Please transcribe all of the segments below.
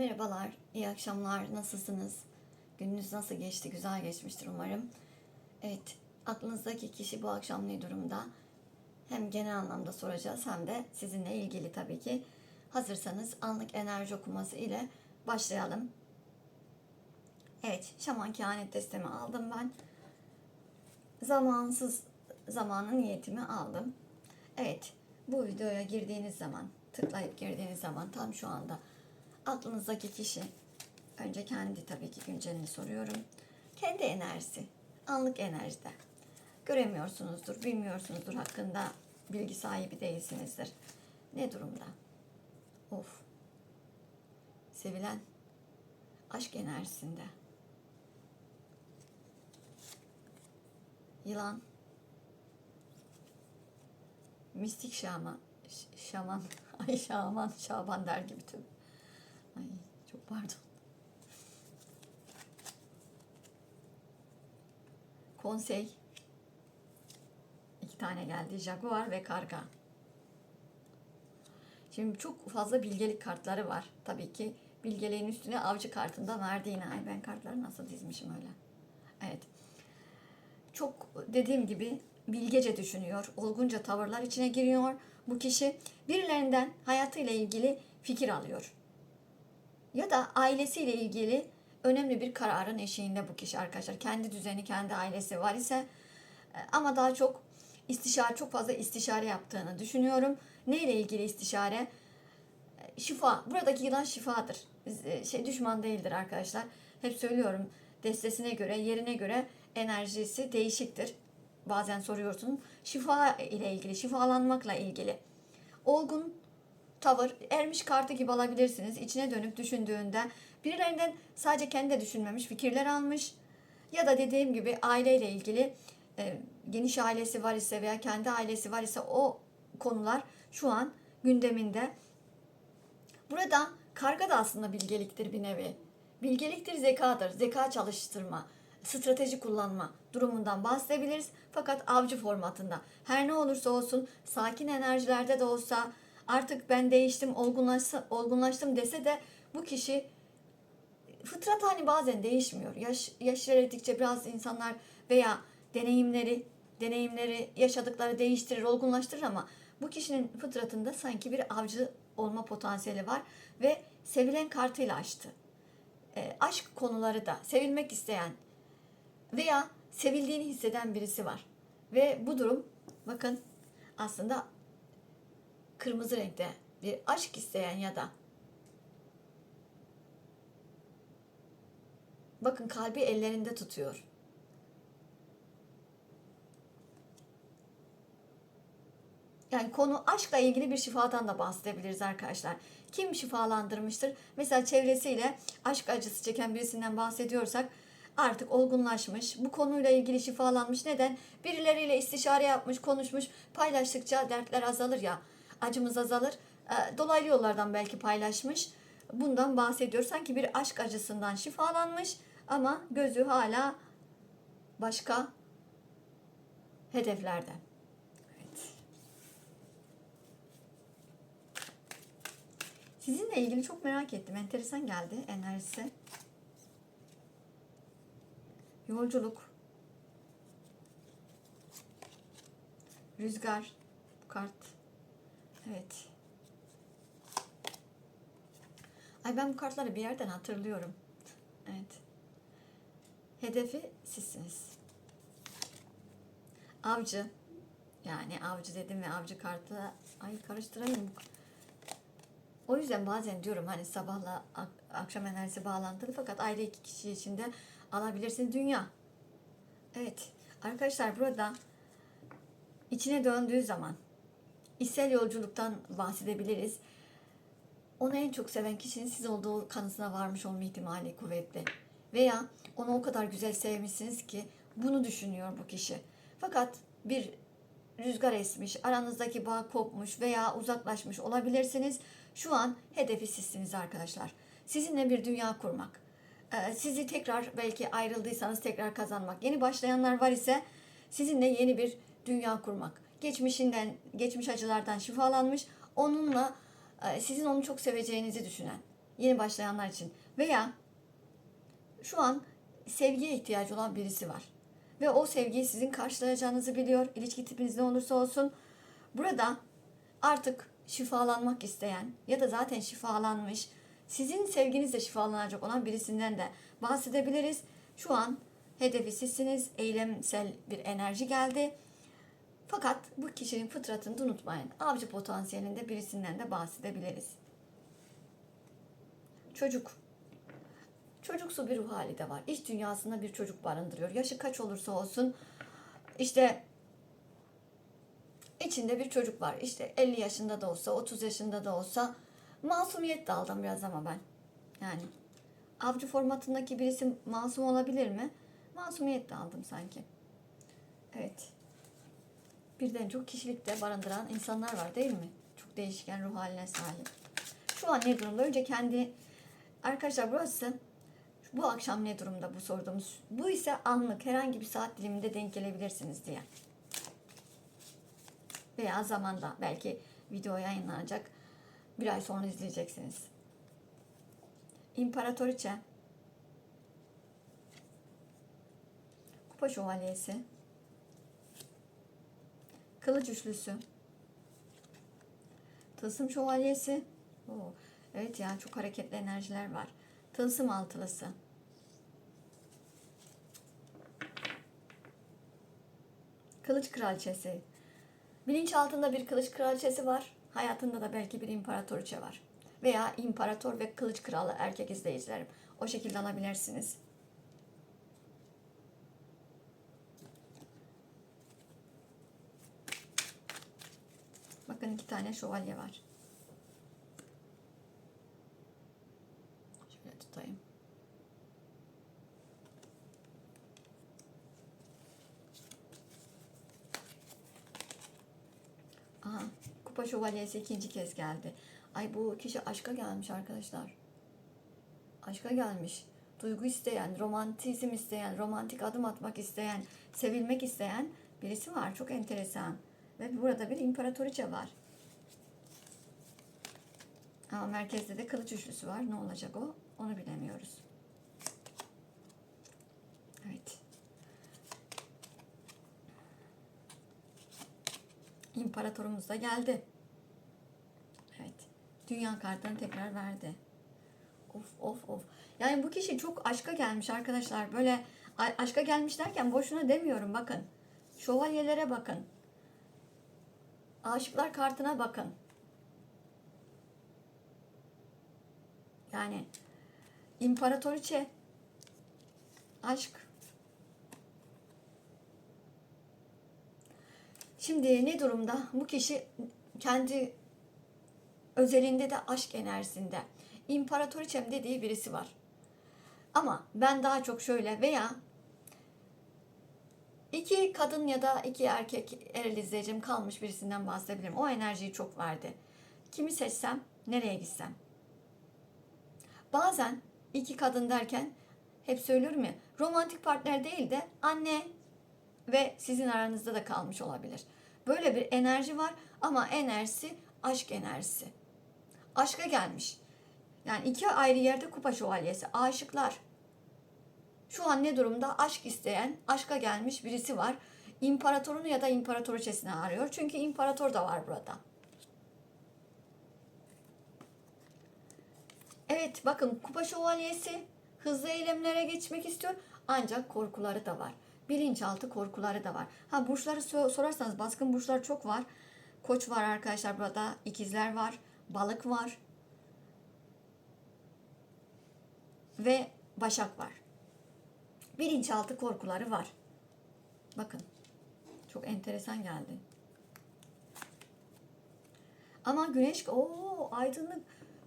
Merhabalar, iyi akşamlar. Nasılsınız? Gününüz nasıl geçti? Güzel geçmiştir umarım. Evet, aklınızdaki kişi bu akşam ne durumda? Hem genel anlamda soracağız hem de sizinle ilgili tabii ki. Hazırsanız anlık enerji okuması ile başlayalım. Evet, şaman kehanet destemi aldım ben. Zamansız zamanın niyetimi aldım. Evet, bu videoya girdiğiniz zaman, tıklayıp girdiğiniz zaman tam şu anda aklınızdaki kişi, önce kendi tabii ki güncelini soruyorum. Kendi enerjisi, anlık enerjide. Göremiyorsunuzdur, bilmiyorsunuzdur hakkında bilgi sahibi değilsinizdir. Ne durumda? Of. Sevilen aşk enerjisinde. Yılan. Mistik şaman. Şaman. Ay şaman. Şaban der gibi tüm. Çok pardon. Konsey. İki tane geldi. Jaguar ve karga. Şimdi çok fazla bilgelik kartları var. Tabii ki bilgeliğin üstüne avcı kartında verdi. Ay ben kartları nasıl dizmişim öyle. Evet. Çok dediğim gibi bilgece düşünüyor. Olgunca tavırlar içine giriyor. Bu kişi birilerinden hayatıyla ilgili fikir alıyor. Ya da ailesiyle ilgili önemli bir kararın eşiğinde bu kişi arkadaşlar. Kendi düzeni, kendi ailesi var ise e, ama daha çok istişare, çok fazla istişare yaptığını düşünüyorum. Neyle ilgili istişare? E, Şifa. Buradaki yılan şifadır. E, Şey düşman değildir arkadaşlar. Hep söylüyorum. Destesine göre, yerine göre enerjisi değişiktir. Bazen soruyorsun. Şifa ile ilgili, şifalanmakla ilgili. Olgun tavır, ermiş kartı gibi alabilirsiniz. İçine dönüp düşündüğünde birilerinden sadece kendi düşünmemiş, fikirler almış. Ya da dediğim gibi aileyle ilgili e, geniş ailesi var ise veya kendi ailesi var ise o konular şu an gündeminde. Burada karga da aslında bilgeliktir bir nevi. Bilgeliktir zekadır. Zeka çalıştırma, strateji kullanma durumundan bahsedebiliriz. Fakat avcı formatında. Her ne olursa olsun sakin enerjilerde de olsa artık ben değiştim, olgunlaştım, olgunlaştım dese de bu kişi fıtrat hani bazen değişmiyor. Yaş, yaş ilerledikçe biraz insanlar veya deneyimleri, deneyimleri, yaşadıkları değiştirir, olgunlaştırır ama bu kişinin fıtratında sanki bir avcı olma potansiyeli var ve sevilen kartıyla açtı. E, aşk konuları da sevilmek isteyen veya sevildiğini hisseden birisi var. Ve bu durum bakın aslında kırmızı renkte bir aşk isteyen ya da bakın kalbi ellerinde tutuyor. Yani konu aşkla ilgili bir şifadan da bahsedebiliriz arkadaşlar. Kim şifalandırmıştır? Mesela çevresiyle aşk acısı çeken birisinden bahsediyorsak artık olgunlaşmış, bu konuyla ilgili şifalanmış. Neden? Birileriyle istişare yapmış, konuşmuş, paylaştıkça dertler azalır ya, acımız azalır. Ee, Dolaylı yollardan belki paylaşmış. Bundan bahsediyor. Sanki bir aşk acısından şifalanmış ama gözü hala başka hedeflerde. Evet. Sizinle ilgili çok merak ettim. Enteresan geldi enerjisi. Yolculuk. Rüzgar. Kart. Evet. Ay ben bu kartları bir yerden hatırlıyorum. Evet. Hedefi sizsiniz. Avcı. Yani avcı dedim ve avcı kartı. Ay karıştırayım. O yüzden bazen diyorum hani sabahla ak- akşam enerjisi bağlantılı fakat ayrı iki kişi içinde alabilirsiniz dünya. Evet arkadaşlar burada içine döndüğü zaman içsel yolculuktan bahsedebiliriz. Onu en çok seven kişinin siz olduğu kanısına varmış olma ihtimali kuvvetli. Veya onu o kadar güzel sevmişsiniz ki bunu düşünüyor bu kişi. Fakat bir rüzgar esmiş, aranızdaki bağ kopmuş veya uzaklaşmış olabilirsiniz. Şu an hedefi sizsiniz arkadaşlar. Sizinle bir dünya kurmak. Ee, Sizi tekrar belki ayrıldıysanız tekrar kazanmak. Yeni başlayanlar var ise sizinle yeni bir dünya kurmak. Geçmişinden, geçmiş acılardan şifalanmış. Onunla e, sizin onu çok seveceğinizi düşünen. Yeni başlayanlar için. Veya şu an sevgiye ihtiyacı olan birisi var. Ve o sevgiyi sizin karşılayacağınızı biliyor. İlişki tipiniz ne olursa olsun. Burada artık şifalanmak isteyen ya da zaten şifalanmış, sizin sevginizle şifalanacak olan birisinden de bahsedebiliriz. Şu an hedefi sizsiniz, eylemsel bir enerji geldi. Fakat bu kişinin fıtratını unutmayın. Avcı potansiyelinde birisinden de bahsedebiliriz. Çocuk. Çocuksu bir ruh hali de var. İç dünyasında bir çocuk barındırıyor. Yaşı kaç olursa olsun işte içinde bir çocuk var. İşte 50 yaşında da olsa, 30 yaşında da olsa masumiyet de aldım biraz ama ben. Yani avcı formatındaki birisi masum olabilir mi? Masumiyet de aldım sanki. Evet. Birden çok kişilikte barındıran insanlar var değil mi? Çok değişken ruh haline sahip. Şu an ne durumda? Önce kendi arkadaşlar burası bu akşam ne durumda bu sorduğumuz. Bu ise anlık herhangi bir saat diliminde denk gelebilirsiniz diye. Veya zamanda belki video yayınlanacak. Bir ay sonra izleyeceksiniz. İmparatoriçe Kupa şövalyesi Kılıç üçlüsü Tılsım şövalyesi Oo, Evet ya çok hareketli enerjiler var. Tılsım altılısı Kılıç kraliçesi Bilinç altında bir kılıç kraliçesi var. Hayatında da belki bir imparatoriçe var. Veya imparator ve kılıç kralı erkek izleyicilerim. O şekilde alabilirsiniz. Bakın iki tane şövalye var. Şöyle tutayım. Aha, kupa şövalyesi ikinci kez geldi. Ay bu kişi aşka gelmiş arkadaşlar. Aşka gelmiş. Duygu isteyen, romantizm isteyen, romantik adım atmak isteyen, sevilmek isteyen birisi var. Çok enteresan. Ve burada bir imparatoriçe var. Ama merkezde de kılıç üçlüsü var. Ne olacak o? Onu bilemiyoruz. Evet. İmparatorumuz da geldi. Evet. Dünya kartlarını tekrar verdi. Of of of. Yani bu kişi çok aşka gelmiş arkadaşlar. Böyle aşka gelmiş derken boşuna demiyorum bakın. Şövalyelere bakın. Aşıklar kartına bakın. Yani imparatoriçe aşk Şimdi ne durumda? Bu kişi kendi özelinde de aşk enerjisinde. İmparatoriçem dediği birisi var. Ama ben daha çok şöyle veya iki kadın ya da iki erkek eril izleyicim kalmış birisinden bahsedebilirim. O enerjiyi çok verdi. Kimi seçsem, nereye gitsem. Bazen iki kadın derken hep söylüyorum ya romantik partner değil de anne ve sizin aranızda da kalmış olabilir. Böyle bir enerji var ama enerjisi aşk enerjisi. Aşka gelmiş. Yani iki ayrı yerde kupa şövalyesi. Aşıklar. Şu an ne durumda? Aşk isteyen, aşka gelmiş birisi var. İmparatorunu ya da imparatoriçesini arıyor. Çünkü imparator da var burada. Evet bakın kupa şövalyesi hızlı eylemlere geçmek istiyor. Ancak korkuları da var. Bilinçaltı korkuları da var. Ha burçları so- sorarsanız baskın burçlar çok var. Koç var arkadaşlar burada. ikizler var. Balık var. Ve başak var. Bilinçaltı korkuları var. Bakın. Çok enteresan geldi. Ama güneş o aydınlık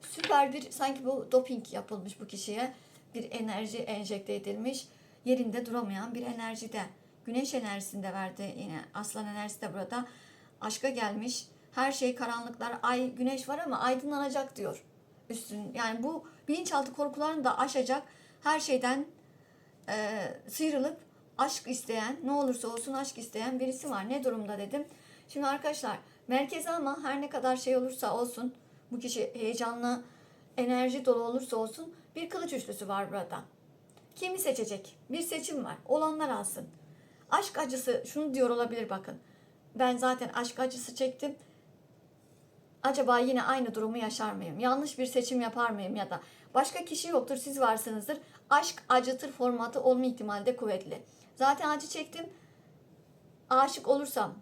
süper bir sanki bu doping yapılmış bu kişiye. Bir enerji enjekte edilmiş. Yerinde duramayan bir enerjide. Güneş enerjisinde verdi yine. Aslan enerjisi de burada. Aşka gelmiş. Her şey karanlıklar. Ay güneş var ama aydınlanacak diyor. Üstün yani bu bilinçaltı korkularını da aşacak. Her şeyden e, sıyrılıp aşk isteyen, ne olursa olsun aşk isteyen birisi var. Ne durumda dedim. Şimdi arkadaşlar merkeze ama her ne kadar şey olursa olsun bu kişi heyecanlı enerji dolu olursa olsun bir kılıç üçlüsü var burada. Kimi seçecek? Bir seçim var. Olanlar alsın. Aşk acısı şunu diyor olabilir bakın. Ben zaten aşk acısı çektim. Acaba yine aynı durumu yaşar mıyım? Yanlış bir seçim yapar mıyım ya da başka kişi yoktur siz varsınızdır. Aşk acıtır formatı olma ihtimali de kuvvetli. Zaten acı çektim. Aşık olursam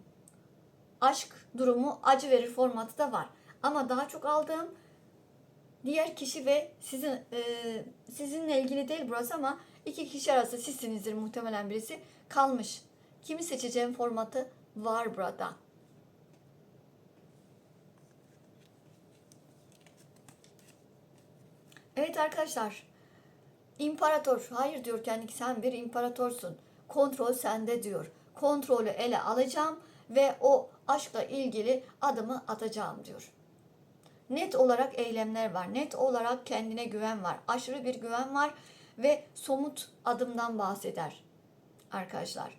aşk durumu acı verir formatı da var. Ama daha çok aldığım diğer kişi ve sizin e, sizinle ilgili değil burası ama iki kişi arası sizsinizdir muhtemelen birisi kalmış. Kimi seçeceğim formatı var burada. Evet arkadaşlar. İmparator. Hayır diyor kendi sen bir imparatorsun. Kontrol sende diyor. Kontrolü ele alacağım ve o aşkla ilgili adımı atacağım diyor. Net olarak eylemler var. Net olarak kendine güven var. Aşırı bir güven var ve somut adımdan bahseder arkadaşlar.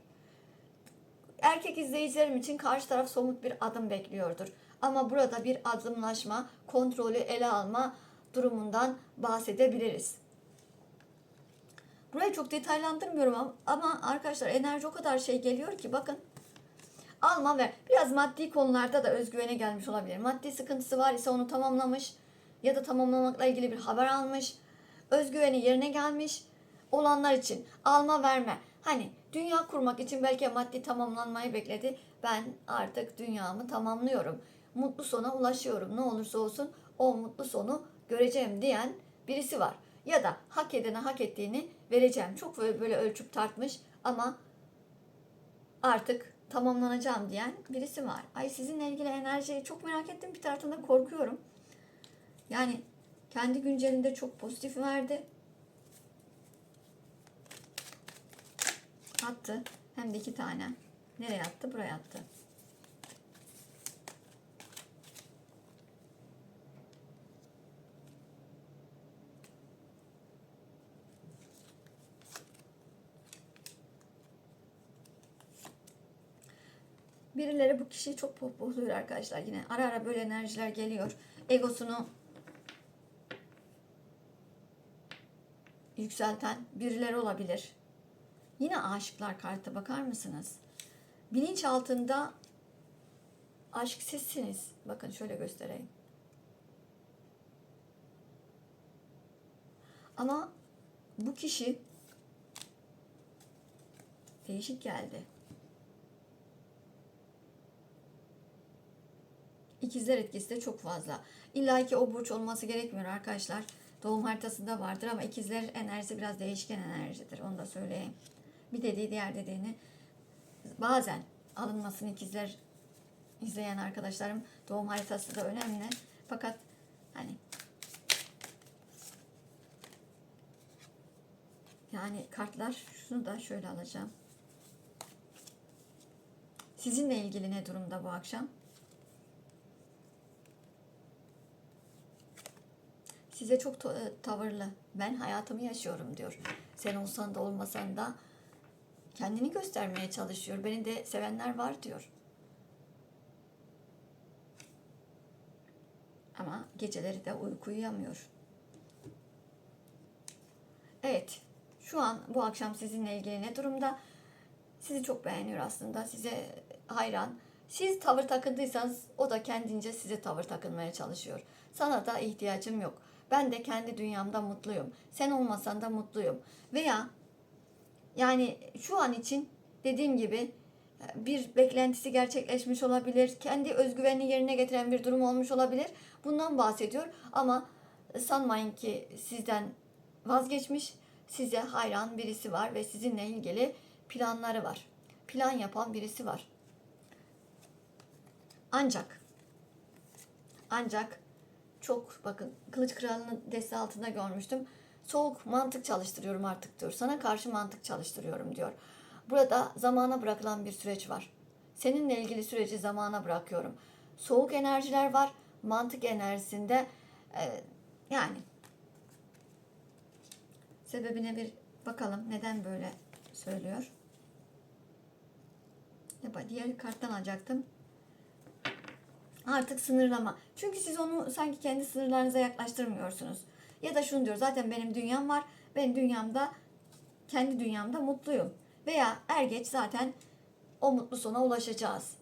Erkek izleyicilerim için karşı taraf somut bir adım bekliyordur. Ama burada bir adımlaşma, kontrolü ele alma durumundan bahsedebiliriz. Burayı çok detaylandırmıyorum ama- arkadaşlar enerji o kadar şey geliyor ki bakın. Alma ve biraz maddi konularda da özgüvene gelmiş olabilir. Maddi sıkıntısı var ise onu tamamlamış ya da tamamlamakla ilgili bir haber almış. Özgüveni yerine gelmiş olanlar için alma verme. Hani dünya kurmak için belki maddi tamamlanmayı bekledi. Ben artık dünyamı tamamlıyorum. Mutlu sona ulaşıyorum. Ne olursa olsun o mutlu sonu göreceğim diyen birisi var. Ya da hak edene hak ettiğini vereceğim. Çok böyle, böyle ölçüp tartmış ama artık tamamlanacağım diyen birisi var. Ay sizinle ilgili enerjiyi çok merak ettim. Bir taraftan da korkuyorum. Yani kendi güncelinde çok pozitif verdi. Attı. Hem de iki tane. Nereye attı? Buraya attı. Birileri bu kişiyi çok pohpohluyor arkadaşlar. Yine ara ara böyle enerjiler geliyor. Egosunu yükselten birileri olabilir. Yine aşıklar kartı bakar mısınız? Bilinç altında aşk sizsiniz. Bakın şöyle göstereyim. Ama bu kişi değişik geldi. İkizler etkisi de çok fazla. İlla ki o burç olması gerekmiyor arkadaşlar. Doğum haritasında vardır ama ikizler enerjisi biraz değişken enerjidir. Onu da söyleyeyim. Bir dediği diğer dediğini bazen alınmasını ikizler izleyen arkadaşlarım doğum haritası da önemli. Fakat hani yani kartlar şunu da şöyle alacağım. Sizinle ilgili ne durumda bu akşam? Size çok ta- tavırlı. Ben hayatımı yaşıyorum diyor. Sen olsan da olmasan da kendini göstermeye çalışıyor. Beni de sevenler var diyor. Ama geceleri de uyku uyuyamıyor. Evet. Şu an bu akşam sizinle ilgili ne durumda? Sizi çok beğeniyor aslında. Size hayran. Siz tavır takındıysanız o da kendince size tavır takınmaya çalışıyor. Sana da ihtiyacım yok. Ben de kendi dünyamda mutluyum. Sen olmasan da mutluyum. Veya yani şu an için dediğim gibi bir beklentisi gerçekleşmiş olabilir. Kendi özgüvenini yerine getiren bir durum olmuş olabilir. Bundan bahsediyor ama sanmayın ki sizden vazgeçmiş. Size hayran birisi var ve sizinle ilgili planları var. Plan yapan birisi var. Ancak ancak çok bakın kılıç kralının deste altında görmüştüm. Soğuk mantık çalıştırıyorum artık diyor. Sana karşı mantık çalıştırıyorum diyor. Burada zamana bırakılan bir süreç var. Seninle ilgili süreci zamana bırakıyorum. Soğuk enerjiler var. Mantık enerjisinde e, yani sebebine bir bakalım neden böyle söylüyor. Ya Diğer karttan alacaktım. Artık sınırlama. Çünkü siz onu sanki kendi sınırlarınıza yaklaştırmıyorsunuz. Ya da şunu diyor zaten benim dünyam var. Ben dünyamda kendi dünyamda mutluyum. Veya er geç zaten o mutlu sona ulaşacağız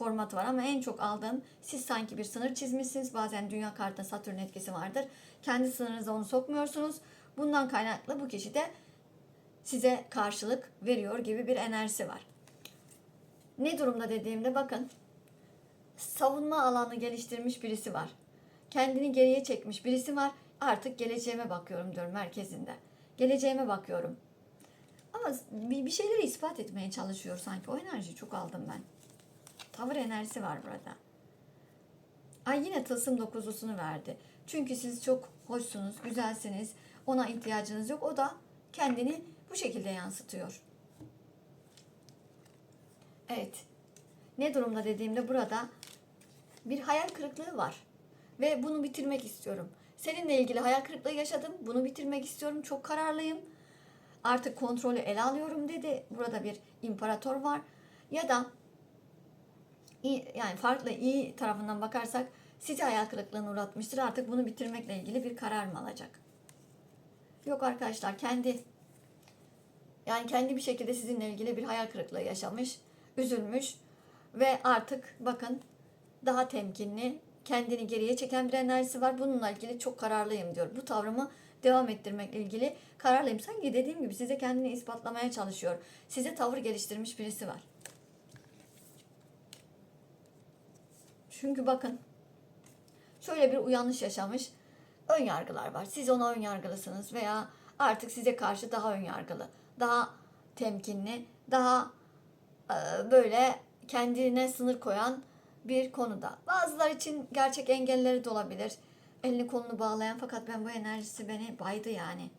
formatı var ama en çok aldığım siz sanki bir sınır çizmişsiniz. Bazen dünya kartında satürn etkisi vardır. Kendi sınırınıza onu sokmuyorsunuz. Bundan kaynaklı bu kişi de size karşılık veriyor gibi bir enerjisi var. Ne durumda dediğimde bakın savunma alanı geliştirmiş birisi var. Kendini geriye çekmiş birisi var. Artık geleceğime bakıyorum diyorum merkezinde. Geleceğime bakıyorum. Ama bir şeyleri ispat etmeye çalışıyor sanki. O enerjiyi çok aldım ben. Tavır enerjisi var burada. Ay yine tılsım dokuzlusunu verdi. Çünkü siz çok hoşsunuz, güzelsiniz. Ona ihtiyacınız yok. O da kendini bu şekilde yansıtıyor. Evet. Ne durumda dediğimde burada bir hayal kırıklığı var. Ve bunu bitirmek istiyorum. Seninle ilgili hayal kırıklığı yaşadım. Bunu bitirmek istiyorum. Çok kararlıyım. Artık kontrolü ele alıyorum dedi. Burada bir imparator var. Ya da yani farklı iyi tarafından bakarsak sizi hayal kırıklığına uğratmıştır. Artık bunu bitirmekle ilgili bir karar mı alacak? Yok arkadaşlar kendi yani kendi bir şekilde sizinle ilgili bir hayal kırıklığı yaşamış, üzülmüş ve artık bakın daha temkinli, kendini geriye çeken bir enerjisi var. Bununla ilgili çok kararlıyım diyor. Bu tavrımı devam ettirmekle ilgili kararlıyım. Sanki dediğim gibi size kendini ispatlamaya çalışıyor. Size tavır geliştirmiş birisi var. Çünkü bakın şöyle bir uyanış yaşamış. Ön yargılar var. Siz ona ön yargılısınız veya artık size karşı daha ön yargılı, daha temkinli, daha e, böyle kendine sınır koyan bir konuda. Bazılar için gerçek engelleri de olabilir. Elini kolunu bağlayan fakat ben bu enerjisi beni baydı yani.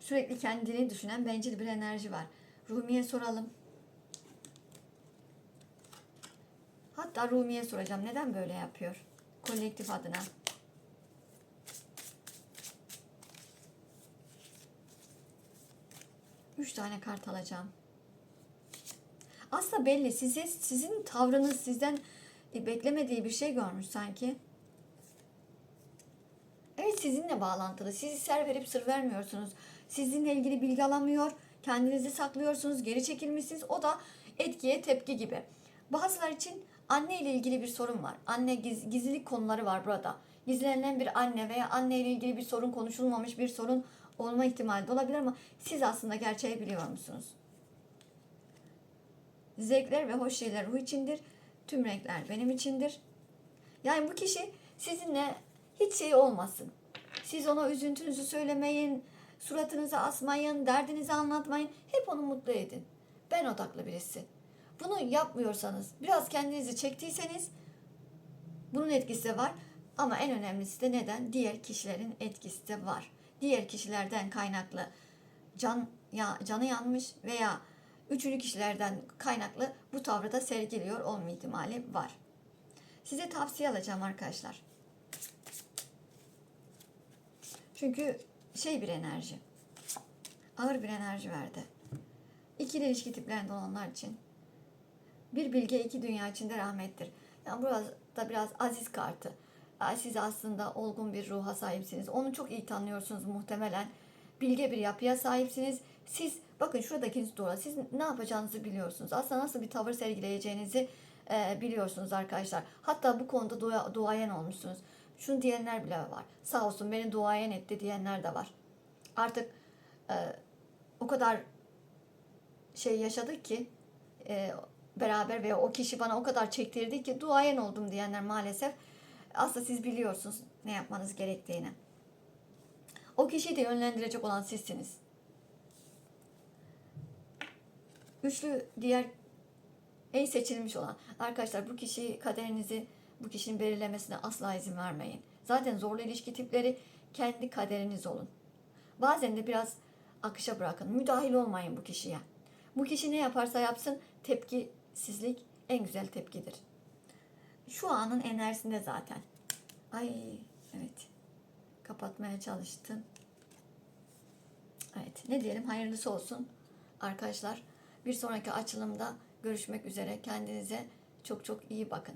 Sürekli kendini düşünen bencil bir enerji var. Rumi'ye soralım. Hatta Rumi'ye soracağım. Neden böyle yapıyor? Kolektif adına. Üç tane kart alacağım. Aslında belli. Size, sizin tavrınız sizden e, beklemediği bir şey görmüş sanki. Evet sizinle bağlantılı. Sizi ser verip sır vermiyorsunuz. Sizinle ilgili bilgi alamıyor. Kendinizi saklıyorsunuz. Geri çekilmişsiniz. O da etkiye tepki gibi. Bazılar için anne ile ilgili bir sorun var. Anne giz, gizlilik konuları var burada. Gizlenen bir anne veya anne ile ilgili bir sorun konuşulmamış bir sorun olma ihtimali de olabilir ama siz aslında gerçeği biliyor musunuz? Zevkler ve hoş şeyler ruh içindir. Tüm renkler benim içindir. Yani bu kişi sizinle hiç şey olmasın. Siz ona üzüntünüzü söylemeyin, suratınızı asmayın, derdinizi anlatmayın. Hep onu mutlu edin. Ben odaklı birisi. Bunu yapmıyorsanız, biraz kendinizi çektiyseniz bunun etkisi de var. Ama en önemlisi de neden? Diğer kişilerin etkisi de var. Diğer kişilerden kaynaklı can ya canı yanmış veya üçüncü kişilerden kaynaklı bu tavrı da sergiliyor olma ihtimali var. Size tavsiye alacağım arkadaşlar. Çünkü şey bir enerji. Ağır bir enerji verdi. İkili ilişki tiplerinde olanlar için bir bilge iki dünya içinde rahmettir. Yani burada biraz aziz kartı. Siz aslında olgun bir ruha sahipsiniz. Onu çok iyi tanıyorsunuz muhtemelen. Bilge bir yapıya sahipsiniz. Siz bakın şuradaki doğru. Siz ne yapacağınızı biliyorsunuz. Aslında nasıl bir tavır sergileyeceğinizi e, biliyorsunuz arkadaşlar. Hatta bu konuda dua, duayen olmuşsunuz. Şunu diyenler bile var. Sağ olsun beni duayen etti diyenler de var. Artık e, o kadar şey yaşadık ki e, beraber ve o kişi bana o kadar çektirdi ki duayen oldum diyenler maalesef aslında siz biliyorsunuz ne yapmanız gerektiğini. O kişiyi de yönlendirecek olan sizsiniz. Üçlü diğer en seçilmiş olan arkadaşlar bu kişi kaderinizi bu kişinin belirlemesine asla izin vermeyin. Zaten zorlu ilişki tipleri kendi kaderiniz olun. Bazen de biraz akışa bırakın. Müdahil olmayın bu kişiye. Bu kişi ne yaparsa yapsın tepkisizlik en güzel tepkidir. Şu anın enerjisinde zaten. Ay evet. Kapatmaya çalıştım. Evet ne diyelim hayırlısı olsun. Arkadaşlar Bir sonraki açılımda görüşmek üzere. Kendinize çok çok iyi bakın.